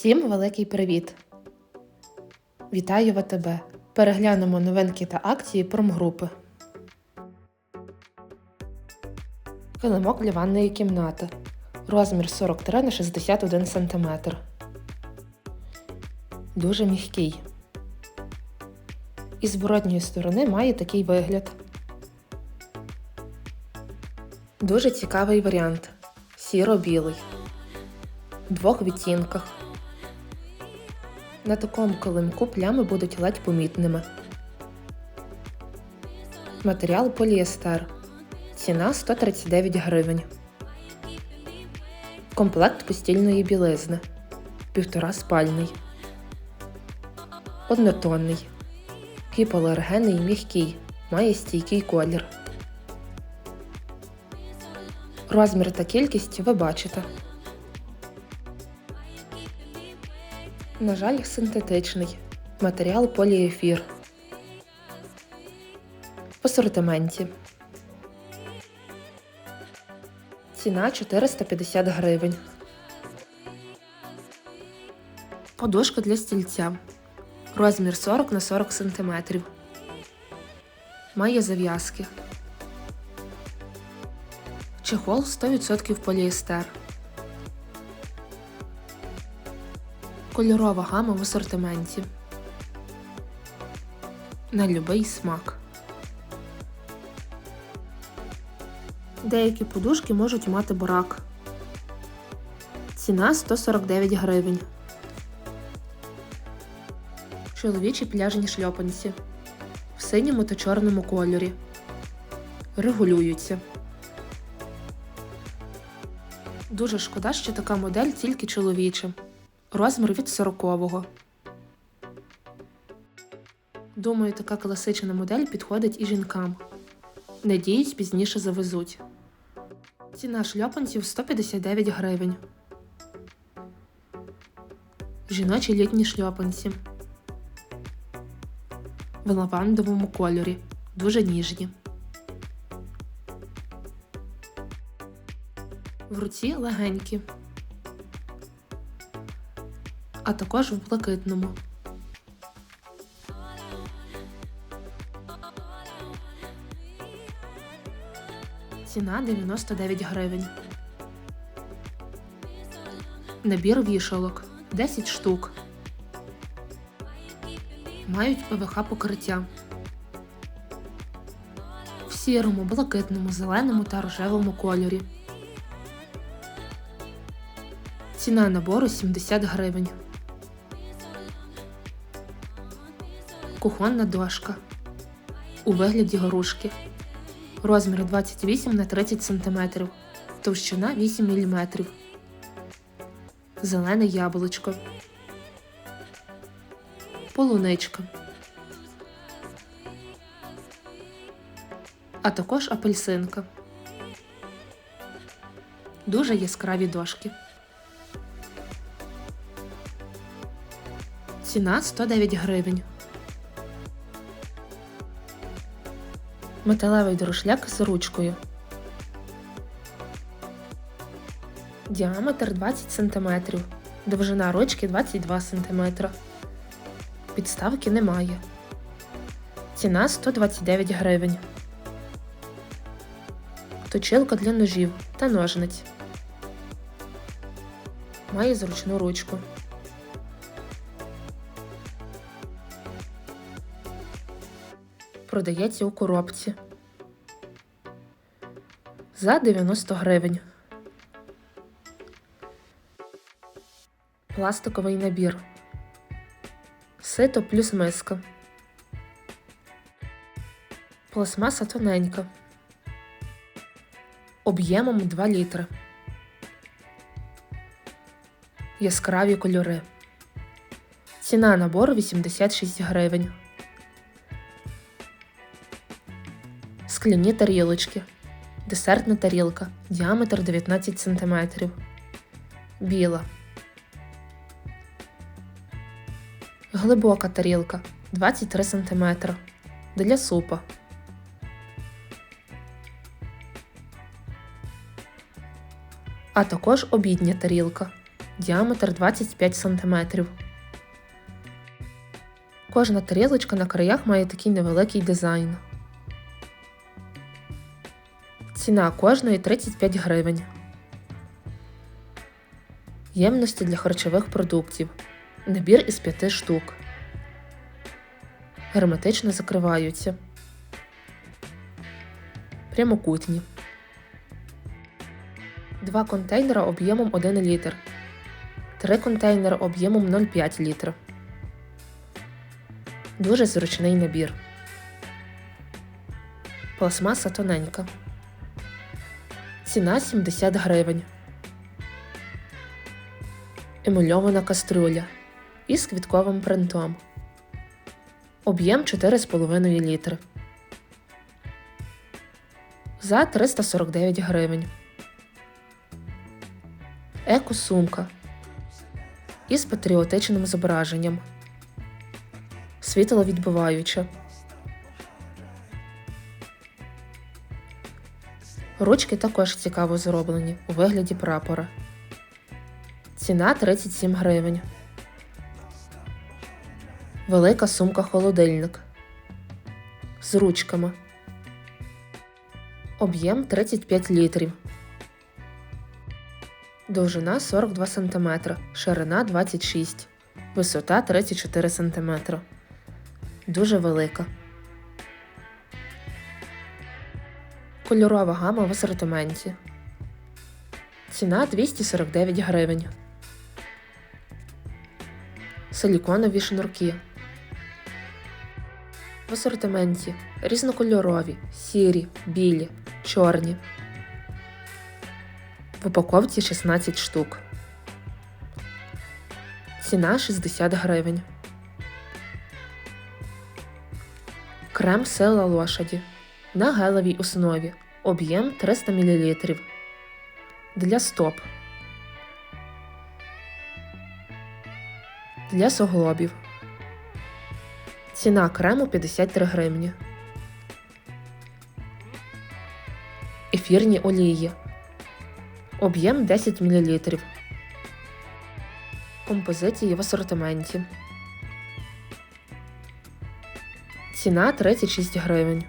Всім великий привіт! Вітаю ВТБ! Переглянемо новинки та акції промгрупи. Килимок для ванної кімнати. Розмір 43 на 61 см. Дуже м'який. Із зворотньої сторони має такий вигляд. Дуже цікавий варіант. Сіро-білий. В двох відтінках. На такому килимку плями будуть ледь помітними. Матеріал поліестер. Ціна 139 гривень. Комплект постільної білизни. Півтора спальний. Однотонний. Гіпоалергенний і м'який. Має стійкий колір. Розмір та кількість ви бачите. На жаль, синтетичний. Матеріал поліефір. В асортименті. Ціна 450 гривень. Подушка для стільця. Розмір 40 на 40 см. Має зав'язки. Чехол 100% поліестер. Кольорова гама в асортименті. На любий смак. Деякі подушки можуть мати бурак. Ціна 149 гривень. Чоловічі пляжні шльопанці. В синьому та чорному кольорі. Регулюються. Дуже шкода, що така модель тільки чоловіча. Розмір від 40-го. Думаю, така класична модель підходить і жінкам. Надіюсь, пізніше завезуть. Ціна шльопанців 159 гривень. Жіночі літні шльопанці. В лавандовому кольорі. Дуже ніжні. В руці легенькі. А також в блакитному. Ціна 99 гривень. Набір вішалок 10 штук. Мають ПВХ покриття. В сірому, блакитному, зеленому та рожевому кольорі. Ціна набору 70 гривень. Кухонна дошка. У вигляді горушки. Розмір 28 на 30 см. Товщина 8 мм. Зелене яблучко. Полуничка. А також апельсинка. Дуже яскраві дошки. Ціна 109 гривень. Металевий дорожляк з ручкою. Діаметр 20 см. Довжина ручки 22 см. Підставки немає. Ціна 129 гривень. Точилка для ножів та ножниць. Має зручну ручку. Продається у коробці. За 90 гривень. Пластиковий набір. Сито плюс миска. Пластмаса тоненька. Об'ємом 2 літри. Яскраві кольори. Ціна набору 86 гривень. Скляні тарілочки. Десертна тарілка. Діаметр 19 см. Біла. Глибока тарілка 23 см. Для супа. А також обідня тарілка діаметр 25 см. Кожна тарілочка на краях має такий невеликий дизайн. Ціна кожної 35 гривень. Ємності для харчових продуктів. Набір із 5 штук. Герметично закриваються. Прямокутні. Два контейнера об'ємом 1 літр. Три контейнери об'ємом 0,5 літра. Дуже зручний набір. Пластмаса тоненька. Ціна 70 гривень. Емульована каструля із квітковим принтом. Об'єм 4,5 літри. За 349 гривень. Еко-сумка із патріотичним зображенням. Світловідбиваюча. Ручки також цікаво зроблені у вигляді прапора. Ціна 37 гривень. Велика сумка холодильник з ручками. Об'єм 35 літрів. Довжина 42 см, ширина 26 висота 34 см. Дуже велика. Кольорова гама в асортименті. Ціна 249 гривень. Силіконові шнурки. В асортименті різнокольорові, сірі, білі, чорні. В упаковці 16 штук. Ціна 60 гривень. Крем сила лошаді. На гелевій основі. Об'єм 300 мл. Для стоп. Для суглобів. Ціна крему 53 гривні. Ефірні олії. Об'єм 10 мл. Композиції в асортименті. Ціна 36 гривень.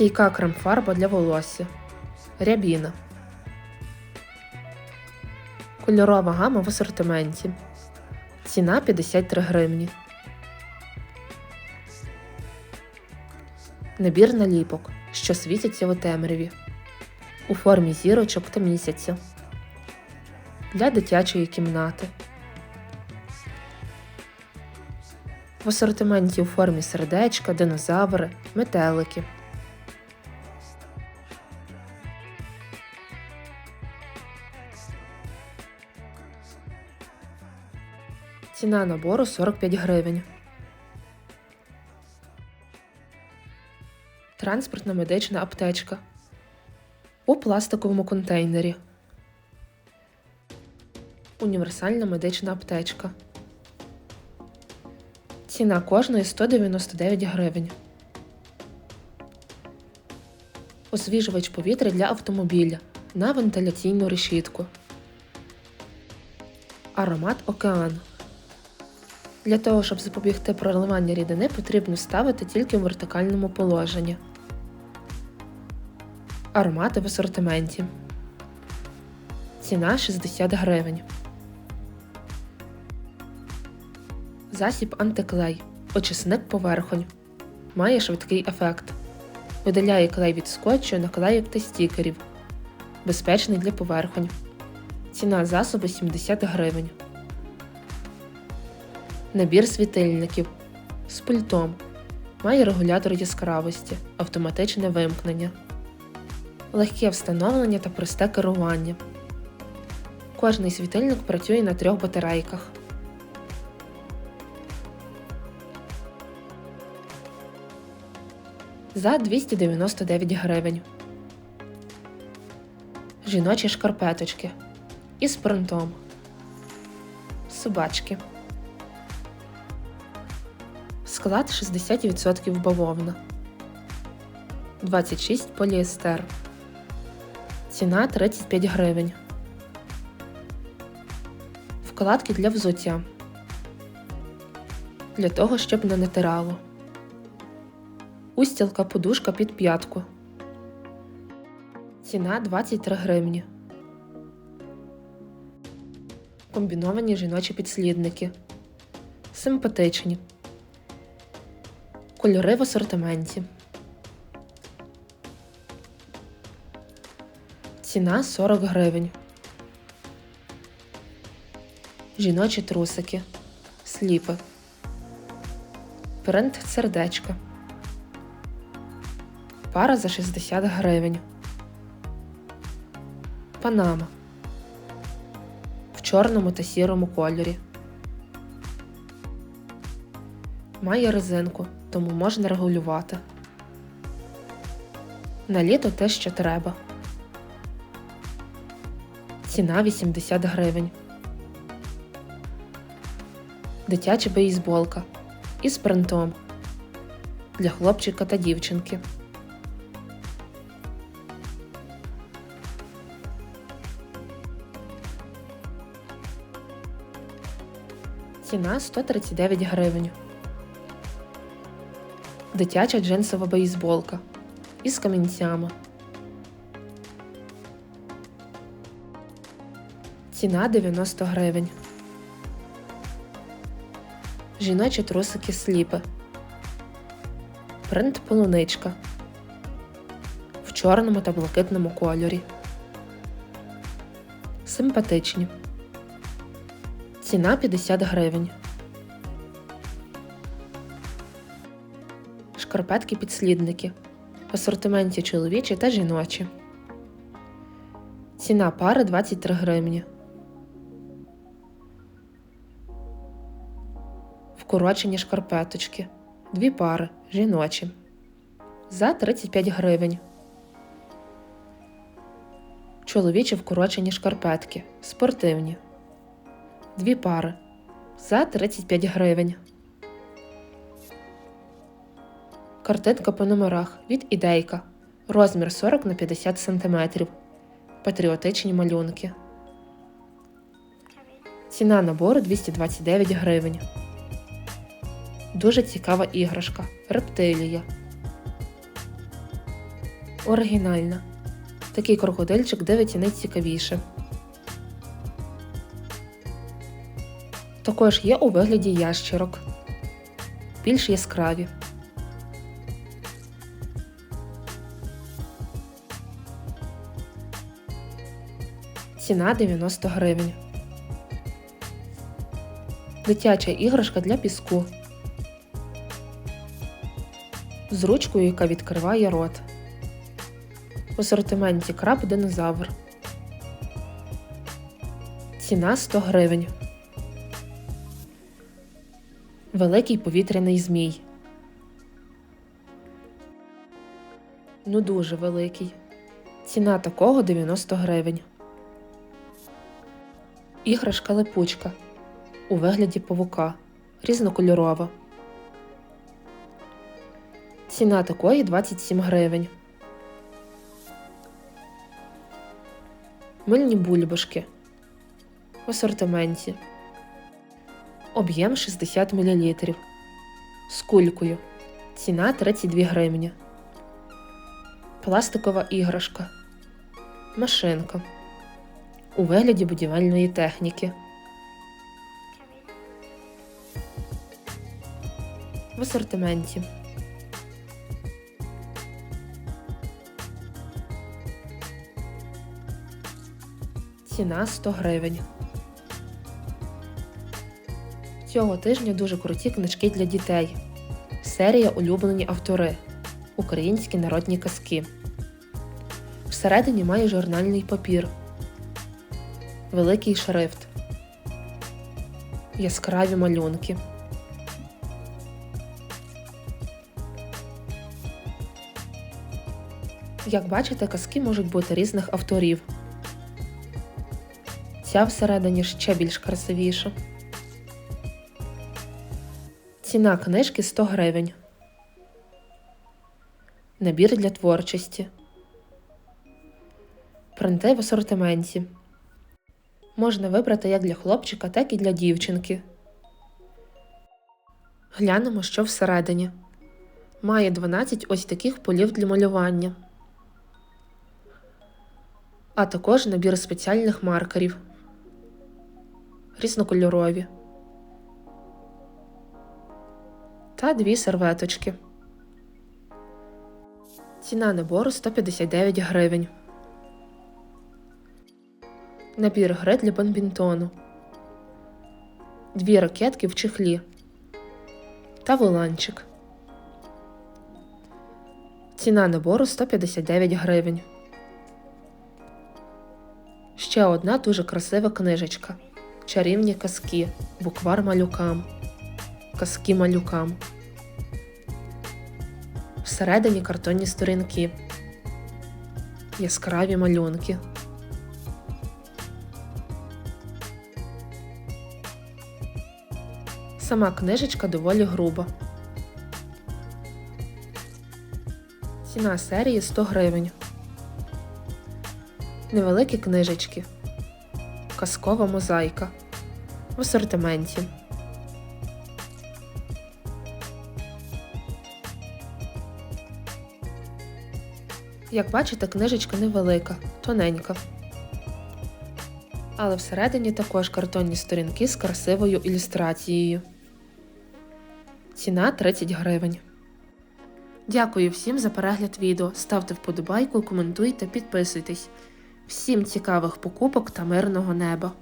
Стійка крем-фарба для волосся. Рябіна. Кольорова гама в асортименті. Ціна 53 гривні. Набір наліпок, що світяться у темряві. У формі зірочок та місяця. Для дитячої кімнати. В асортименті у формі сердечка, динозаври, метелики. Ціна набору 45 гривень. Транспортна медична аптечка. У пластиковому контейнері. Універсальна медична аптечка. Ціна кожної 199 гривень. Освіжувач повітря для автомобіля на вентиляційну решітку. Аромат океан. Для того, щоб запобігти проливанню рідини, потрібно ставити тільки в вертикальному положенні. Аромати в асортименті. Ціна 60 гривень. Засіб антиклей. Очисник поверхонь. Має швидкий ефект. Видаляє клей від скотчу, наклейок та стікерів. Безпечний для поверхонь. Ціна засобу 70 гривень. Набір світильників з пультом. Має регулятор яскравості, автоматичне вимкнення, легке встановлення та просте керування. Кожний світильник працює на трьох батарейках. За 299 гривень. Жіночі шкарпеточки із принтом. Собачки. Склад 60% бавовна. 26 поліестер. Ціна 35 гривень. Вкладки для взуття. Для того, щоб не натирало. Устілка подушка під п'ятку. Ціна 23 гривні. Комбіновані жіночі підслідники. Симпатичні. Кольори в асортименті. Ціна 40 гривень. Жіночі трусики. Сліпи. Принт сердечка. Пара за 60 гривень. Панама. В чорному та сірому кольорі. Має резинку, тому можна регулювати. На літо те, що треба. Ціна 80 гривень. Дитяча бейсболка із принтом для хлопчика та дівчинки. Ціна 139 гривень. Дитяча джинсова бейсболка із камінцями. Ціна 90 гривень. Жіночі трусики сліпи. Принт полуничка. В чорному та блакитному кольорі. Симпатичні. Ціна 50 гривень. Шкарпетки підслідники. В асортименті чоловічі та жіночі. Ціна пари 23 гривні. Вкорочені шкарпеточки. Дві пари жіночі. За 35 гривень. Чоловічі вкорочені шкарпетки. Спортивні. Дві пари. За 35 гривень. Картинка по номерах від ідейка. Розмір 40 на 50 см. Патріотичні малюнки. Ціна набору 229 гривень. Дуже цікава іграшка. Рептилія. Оригінальна. Такий крокодильчик дивиться найцікавіше. Також є у вигляді ящерок. Більш яскраві. Ціна 90 гривень. Дитяча іграшка для піску. З ручкою, яка відкриває рот. В асортименті краб динозавр. Ціна 100 гривень. Великий повітряний змій. Ну дуже великий. Ціна такого 90 гривень. Іграшка липучка у вигляді павука. Різнокольорова. Ціна такої 27 гривень. Мильні бульбашки. В асортименті. Об'єм 60 мл. З кулькою. Ціна 32 гривні. Пластикова іграшка. Машинка. У вигляді будівельної техніки. В асортименті. Ціна 100 гривень. Цього тижня дуже круті книжки для дітей. Серія Улюблені автори. Українські народні казки. Всередині має журнальний папір. Великий шрифт. Яскраві малюнки. Як бачите, казки можуть бути різних авторів. Ця всередині ще більш красивіша. Ціна книжки 100 гривень. Набір для творчості. Принти в асортименті. Можна вибрати як для хлопчика, так і для дівчинки. Глянемо, що всередині. Має 12 ось таких полів для малювання, а також набір спеціальних маркерів. Різнокольорові. Та дві серветочки. Ціна набору 159 гривень. Набір гри для бадмінтону. Дві ракетки в чехлі. Та воланчик. Ціна набору 159 гривень. Ще одна дуже красива книжечка. Чарівні казки. Буквар малюкам. Казки малюкам. Всередині картонні сторінки. Яскраві малюнки. Сама книжечка доволі груба. Ціна серії 100 гривень. Невеликі книжечки. Казкова мозаїка. В асортименті. Як бачите, книжечка невелика, тоненька. Але всередині також картонні сторінки з красивою ілюстрацією. Ціна 30 гривень. Дякую всім за перегляд відео. Ставте вподобайку, коментуйте, підписуйтесь. Всім цікавих покупок та мирного неба!